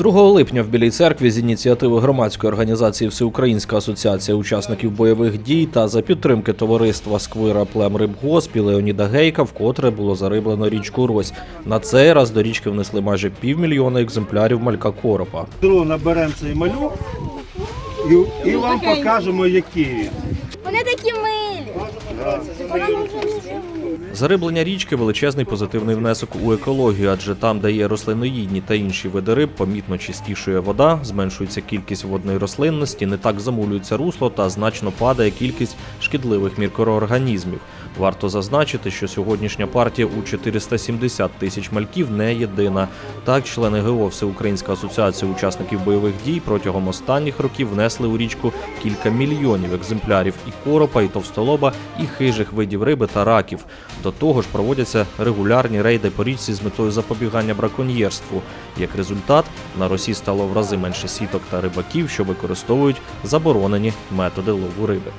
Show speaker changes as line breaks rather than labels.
2 липня в Білій церкві з ініціативи громадської організації Всеукраїнська асоціація учасників бойових дій та за підтримки товариства Сквира Плем Рибгосп і Леоніда Гейка вкотре було зариблено річку Рось. На цей раз до річки внесли майже півмільйона екземплярів малька коропа.
Наберемо цей малюк і, і вам покажемо, які він.
Вони такі милі.
Зариблення річки величезний позитивний внесок у екологію, адже там, де є рослиноїдні та інші види риб, помітно чистішує вода, зменшується кількість водної рослинності, не так замулюється русло та значно падає кількість шкідливих мікроорганізмів. Варто зазначити, що сьогоднішня партія у 470 тисяч мальків не єдина. Так, члени ГО Всеукраїнська асоціація учасників бойових дій протягом останніх років внесли у річку кілька мільйонів екземплярів і коропа, і товстолоба, і хижих видів риби та раків. До того ж, проводяться регулярні рейди по річці з метою запобігання браконьєрству. Як результат, на Росії стало в рази менше сіток та рибаків, що використовують заборонені методи лову риби.